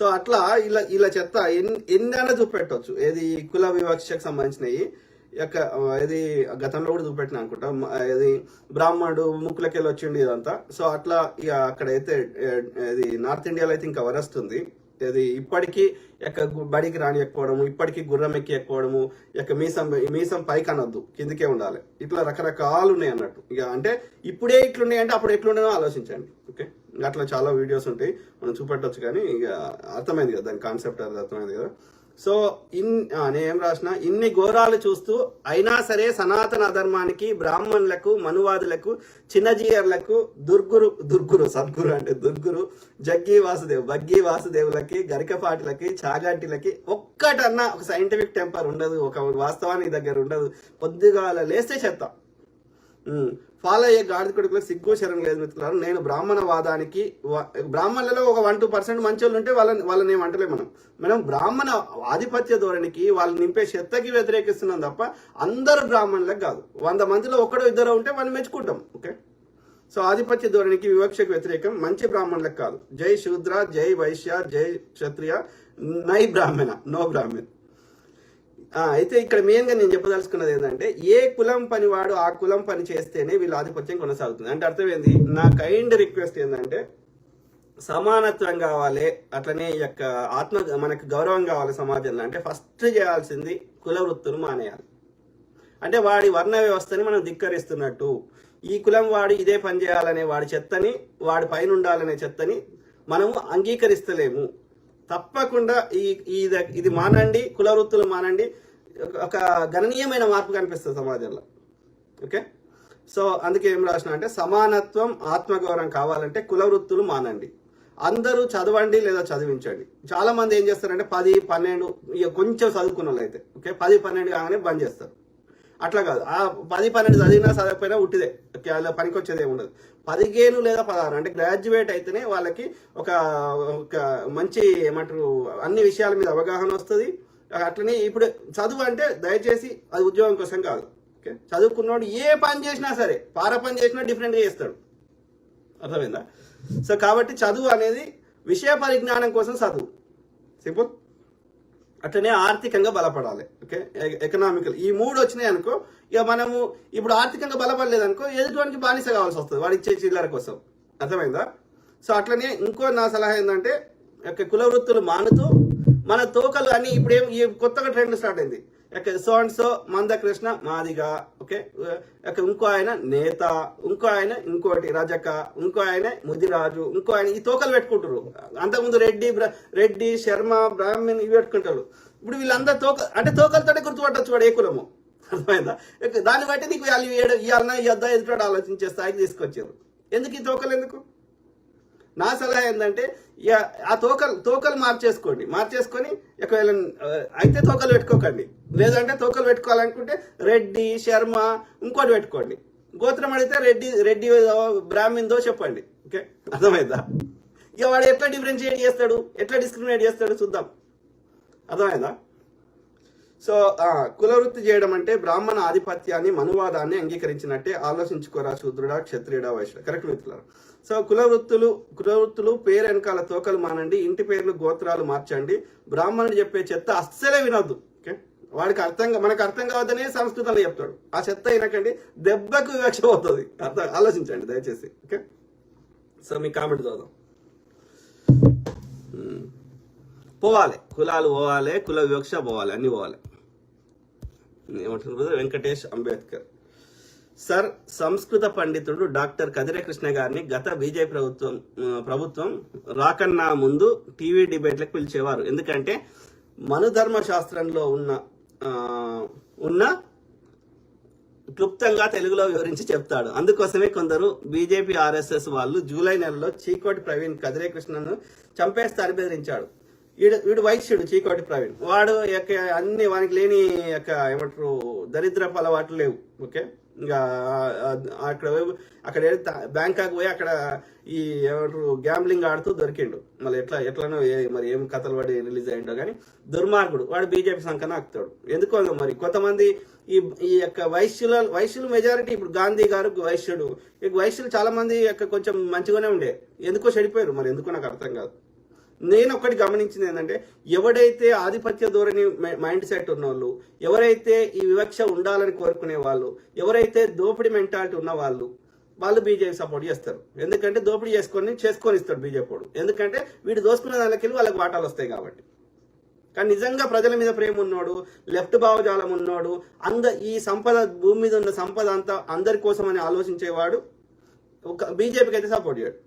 So అట్లా ఇలా ఇలా చెత్త ఎన్ని ఎన్నైనా చూపెట్టవచ్చు ఏది కుల వివక్షకు సంబంధించినవి యొక్క ఇది గతంలో కూడా చూపెట్టిన అనుకుంటా. ఇది బ్రాహ్మణుడు ముక్కులకెళ్ళి వచ్చిండు ఇదంతా. సో అట్లా ఇక అక్కడ అయితే ఇది నార్త్ ఇండియాలో అయితే ఇంకా వరస్తుంది ఇది ఇప్పటికీ యొక్క బడికి బడికి రానియకపోవడము ఇప్పటికీ గుర్రం ఎక్కి ఎక్కపోవడము యొక్క మీసం మీసం పైకి అనొద్దు కిందకే ఉండాలి. ఇట్లా రకరకాలు ఉన్నాయి అన్నట్టు. ఇక అంటే ఇప్పుడే ఇట్లున్నాయి అంటే అప్పుడు ఎట్లుండేనో ఆలోచించండి. ఓకే. అట్లా చాలా వీడియోస్ ఉంటాయి. మనం చూపెట్టచ్చు కానీ ఇక అర్థమైంది కదా దాని కాన్సెప్ట్ అర్థమైంది కదా. సో ఇన్ నేనేం నేను ఏం రాసిన ఇన్ని ఘోరాలు చూస్తూ అయినా సరే సనాతన ధర్మానికి బ్రాహ్మణులకు మనువాదులకు చిన్నజీయర్లకు దుర్గురు దుర్గురు సద్గురు అంటే దుర్గురు జగ్గి వాసుదేవ్ బగ్గి వాసుదేవులకి గరికపాటిలకి చాగంటిలకి ఒక్కటన్నా ఒక సైంటిఫిక్ టెంపర్ ఉండదు ఒక వాస్తవానికి దగ్గర ఉండదు. పొద్దుగాల లేస్తే చెత్త. ఫాలో అయ్యే గాడిద కొడుకులకు సిగ్గు శరం లేదు మిత్రులారు. నేను బ్రాహ్మణవాదానికి వాదానికి బ్రాహ్మణులలో ఒక వన్ టూ పర్సెంట్ మంచి వాళ్ళు ఉంటే వాళ్ళని వాళ్ళని ఏం మనం. మనం బ్రాహ్మణ ఆధిపత్య ధోరణికి వాళ్ళు నింపే చెత్తకి వ్యతిరేకిస్తున్నాం తప్ప అందరూ బ్రాహ్మణులకు కాదు. వంద మందిలో ఒకడో ఇద్దరు ఉంటే మనం మెచ్చుకుంటాం. ఓకే? సో ఆధిపత్య ధోరణికి వివక్షకు వ్యతిరేకం మంచి బ్రాహ్మణులకు కాదు. జై శూద్ర జై వైశ్య జై క్షత్రియ నై బ్రాహ్మణ నో బ్రాహ్మణ్. అయితే ఇక్కడ మెయిన్గా నేను చెప్పదలుచుకున్నది ఏంటంటే ఏ కులం పని వాడు ఆ కులం పని చేస్తేనే వీళ్ళ ఆధిపత్యం కొనసాగుతుంది. అంటే అర్థం ఏంది? నా కైండ్ రిక్వెస్ట్ ఏంటంటే సమానత్వం కావాలి అట్లనే ఈ యొక్క ఆత్మ మనకు గౌరవం కావాలి సమాజంలో. అంటే ఫస్ట్ చేయాల్సింది కుల వృత్తులు మానేయాలి. అంటే వాడి వర్ణ వ్యవస్థని మనం ధిక్కరిస్తున్నట్టు ఈ కులం వాడు ఇదే పని చేయాలనే వాడి చెత్తని వాడి పైన ఉండాలనే చెత్తని మనము అంగీకరిస్తలేము. తప్పకుండా ఈ ఇది మానండి కుల వృత్తులు మానండి ఒక- ఒక గణనీయమైన మార్పు కనిపిస్తుంది సమాజంలో. ఓకే? సో అందుకే ఏం రాసిన అంటే సమానత్వం ఆత్మగౌరవం కావాలంటే కుల వృత్తులు మానండి. అందరూ చదవండి లేదా చదివించండి. చాలా మంది ఏం చేస్తారంటే పది పన్నెండు ఇక కొంచెం చదువుకున్న వాళ్ళు అయితే ఓకే? పది పన్నెండు కాగానే బంద్ చేస్తారు. అట్లా కాదు. ఆ పది పన్నెండు చదివినా చదవకపోయినా ఉట్టిదే. వాళ్ళ అలా ఉండదు. పదిహేను లేదా పదహారు అంటే గ్రాడ్యుయేట్ అయితేనే వాళ్ళకి ఒక ఒక మంచి ఏమంటారు అన్ని విషయాల మీద అవగాహన వస్తుంది. అట్లనే ఇప్పుడు చదువు అంటే దయచేసి అది ఉద్యోగం కోసం కాదు. ఓకే? చదువుకున్నవాడు ఏ పని చేసినా సరే పార పని చేసినా డిఫరెంట్గా చేస్తాడు. అర్థమైందా? సో కాబట్టి చదువు అనేది విషయ పరిజ్ఞానం కోసం చదువు. సింపుల్? అట్లనే ఆర్థికంగా బలపడాలి. ఓకే? ఎకనామికల్. ఈ మూడు వచ్చినాయి అనుకో ఇక మనము ఇప్పుడు ఆర్థికంగా బలపడలేదు అనుకో ఎదుటివానికి బానిస కావాల్సి వస్తుంది వాడు ఇచ్చే చిల్లర కోసం. అర్థమైందా? సో అట్లనే ఇంకో నా సలహా ఏంటంటే కుల వృత్తులు మానుతూ మన తోకలు అని ఇప్పుడు ఏం ఈ కొత్తగా ట్రెండ్ స్టార్ట్ అయింది. యొక్క so and so Mandakrishna Madiga okay? యొక్క ఇంకో ఆయన నేత ఇంకో ఆయన ఇంకోటి రజక ఇంకో ఆయన ముదిరాజు ఇంకో ఆయన ఈ తోకలు పెట్టుకుంటారు అంతకుముందు రెడ్డి రెడ్డి శర్మ బ్రాహ్మణ్ ఇవి పెట్టుకుంటారు. ఇప్పుడు వీళ్ళందరూ తోక అంటే తోకలతోటే గుర్తుపట్టచ్చు వాడు ఏ కులము. అర్థమైందా? దాన్ని బట్టి నీకు వాళ్ళు ఇవ్వాలన్నా ఇవ్వద్దా ఎదుటాడు ఆలోచించే స్థాయికి తీసుకొచ్చారు. ఎందుకు ఈ తోకలు ఎందుకు? నా సలహా ఏంటంటే ఇక ఆ తోకలు తోకలు మార్చేసుకోండి. మార్చేసుకొని ఒకవేళ అయితే తోకలు పెట్టుకోకండి. లేదంటే తోకలు పెట్టుకోవాలనుకుంటే రెడ్డి శర్మ ఇంకోటి పెట్టుకోండి. గోత్రం అడిగితే రెడ్డి రెడ్డి బ్రాహ్మిన్దో చెప్పండి. ఓకే? అర్థమైందా? ఇక వాడు ఎట్లా డిఫరెన్షియేట్ చేస్తాడు? ఎట్లా డిస్క్రిమినేట్ చేస్తాడు చూద్దాం. అర్థమైందా? సో కులవృత్తి చేయడం అంటే బ్రాహ్మణ ఆధిపత్యాన్ని మనువాదాన్ని అంగీకరించినట్టే ఆలోచించుకోరా శూద్రుడా క్షత్రియుడా వైశ్యుడా. కరెక్ట్ మిత్రులారు? సో కులవృత్తులు కులవృత్తులు పేరు వెనకాల తోకలు మానండి ఇంటి పేర్లు గోత్రాలు మార్చండి. బ్రాహ్మణుడు చెప్పే చెత్త అస్సలే వినొద్దు. ఓకే వాడికి అర్థం మనకు అర్థం కావద్దనే సంస్కృతంలో చెప్తాడు. ఆ చెత్త వినకండి దెబ్బకు వివక్ష అవుతుంది. అర్థం ఆలోచించండి దయచేసి. ఓకే సో మీ కామెంట్ చదువుదాం. పోవాలి. కులాలు పోవాలి కుల వివక్ష పోవాలి అన్ని పోవాలి. ఏమంటున్నారు వెంకటేష్ అంబేద్కర్. సార్ సంస్కృత పండితుడు డాక్టర్ కదిరకృష్ణ గారిని గత బీజేపీ ప్రభుత్వం ప్రభుత్వం రాకన్నా ముందు టీవీ డిబేట్లకు పిలిచేవారు. ఎందుకంటే మనుధర్మ శాస్త్రంలో ఉన్న ఉన్న క్లుప్తంగా తెలుగులో వివరించి చెప్తాడు. అందుకోసమే కొందరు బీజేపీ ఆర్ఎస్ఎస్ వాళ్ళు జూలై నెలలో చీకోటి ప్రవీణ్ కదిరే కృష్ణను చంపేస్తారని బెదిరించాడు. వీడు వీడు వైశ్యుడు చీకోటి ప్రవీణ్. వాడు యొక్క అన్ని వానికి లేని యొక్క ఏమంటారు దరిద్రపు అలవాట్లు లేవు ఓకే? ఇంకా అక్కడ పోయి- అక్కడ బ్యాంకాక్ పోయి అక్కడ ఈ ఏమంటారు గ్యాంబ్లింగ్ ఆడుతూ దొరికిండు. మళ్ళీ ఎట్లా ఎట్లనో ఏ- మరి ఏం కథలు పడి రిలీజ్ అయ్యిండో కానీ దుర్మార్గుడు. వాడు బీజేపీ సంకన ఆకుతాడు ఎందుకో మరి కొంతమంది ఈ ఈ యొక్క వైశ్యుల వైశ్యులు మెజారిటీ ఇప్పుడు గాంధీ గారు వైశ్యుడు. ఈ వైశ్యులు చాలా మంది యొక్క కొంచెం మంచిగానే ఉండే. ఎందుకో చెడిపోయారు. మరి ఎందుకో నాకు అర్థం కాదు. నేను ఒకటి గమనించింది ఏంటంటే ఎవడైతే ఆధిపత్య ధోరణి మైండ్ సెట్ ఉన్నవాళ్ళు ఎవరైతే ఈ వివక్ష ఉండాలని కోరుకునే వాళ్ళు ఎవరైతే దోపిడీ మెంటాలిటీ ఉన్న వాళ్ళు వాళ్ళు బీజేపీ సపోర్ట్ చేస్తారు. ఎందుకంటే దోపిడీ చేసుకొని చేసుకొని ఇస్తాడు బీజేపీ ఎందుకంటే వీడు దోసుకున్న దానికి వాళ్ళకి వాటాలు వస్తాయి కాబట్టి. కానీ నిజంగా ప్రజల మీద ప్రేమ ఉన్నోడు లెఫ్ట్ భావజాలం ఉన్నోడు అంద ఈ సంపద భూమి మీద ఉన్న సంపద అంతా అందరి కోసం అని ఆలోచించేవాడు ఒక బీజేపీకి అయితే సపోర్ట్ చేయడు.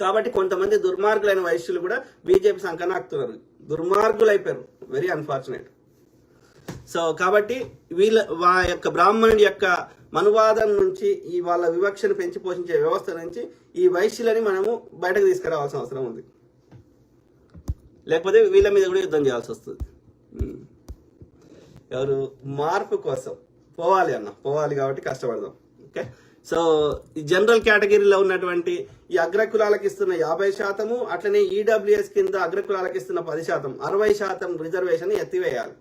కాబట్టి కొంతమంది దుర్మార్గులైన వైశ్యులు కూడా బీజేపీ సంకనాక్తున్నారు దుర్మార్గులు అయిపోయారు వెరీ అన్ఫార్చునేట్ సో కాబట్టి వీళ్ళ వా యొక్క బ్రాహ్మణుడి యొక్క మనువాదం నుంచి ఈ వాళ్ళ వివక్షను పెంచి పోషించే వ్యవస్థ నుంచి ఈ వైశ్యులని మనము బయటకు తీసుకురావాల్సిన అవసరం ఉంది. లేకపోతే వీళ్ళ మీద కూడా యుద్ధం చేయాల్సి వస్తుంది. Hmm. ఎవరు? మార్పు కోసం. పోవాలి అన్న. పోవాలి కాబట్టి కష్టపడదాం. ఓకే సో ఈ జనరల్ కేటగిరీలో ఉన్నటువంటి ఈ అగ్రకులాలకు ఇస్తున్న యాభై శాతము అట్లనే ఈడబ్ల్యూఎస్ కింద అగ్రకులాలకు ఇస్తున్న పది శాతం అరవై శాతం రిజర్వేషన్ ఎత్తివేయాలి.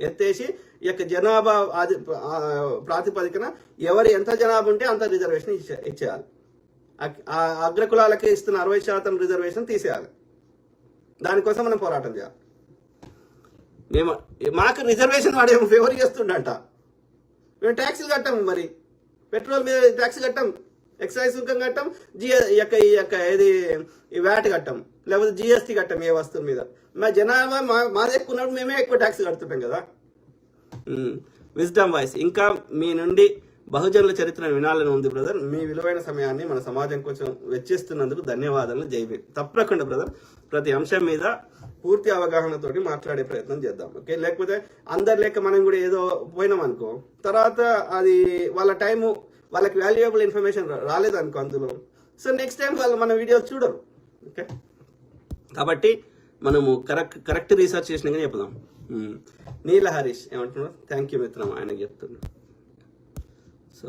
ఎత్తేసి ఈ యొక్క జనాభా ఆది ప్రాతిపదికన ఎవరు ఎంత జనాభా ఉంటే అంత రిజర్వేషన్ ఇచ్చే ఇచ్చేయాలి. ఆ అగ్రకులాలకి ఇస్తున్న అరవై శాతం రిజర్వేషన్ తీసేయాలి. దానికోసం మనం పోరాటం చేయాలి. మేము మాకు రిజర్వేషన్ వాడు ఫేవర్ చేస్తుండంట. మేము ట్యాక్సీలు కట్టాము మరి. పెట్రోల్ మీద ట్యాక్స్ కట్టాం ఎక్సైజ్ సుంకం కట్టాం జిఎ ఈ యొక్క ఈ యొక్క ఏది ఈ వ్యాట్ కట్టాం లేకపోతే జిఎస్టీ కట్టాం ఏ వస్తువు మీద. మా జనాభా మా మాది ఎక్కువ ఉన్నప్పుడు మేమే ఎక్కువ ట్యాక్స్ కడుతుంటాం కదా. విజ్డమ్ వాయిస్ ఇంకా మీ నుండి బహుజనుల చరిత్రను వినాలని ఉంది బ్రదర్. మీ విలువైన సమయాన్ని మన సమాజం కోసం వెచ్చిస్తున్నందుకు ధన్యవాదాలు. జైవీర్ తప్పకుండా బ్రదర్. ప్రతి అంశం మీద పూర్తి అవగాహనతోటి మాట్లాడే ప్రయత్నం చేద్దాం ఓకే? లేకపోతే అందరి లెక్క మనం కూడా ఏదో పోయినాం అనుకో తర్వాత అది వాళ్ళ టైము వాళ్ళకి వాల్యుయబుల్ ఇన్ఫర్మేషన్ రాలేదనుకో అందులో. సో నెక్స్ట్ టైం వాళ్ళు మన వీడియోస్ చూడరు ఓకే? కాబట్టి మనము కరెక్ట్ కరెక్ట్ రీసెర్చ్ చేసినాక చెప్దాం. నీల హరీష్ ఏమంటున్నారు థ్యాంక్ యూ మిత్రం ఆయనకు చెప్తున్నా. సో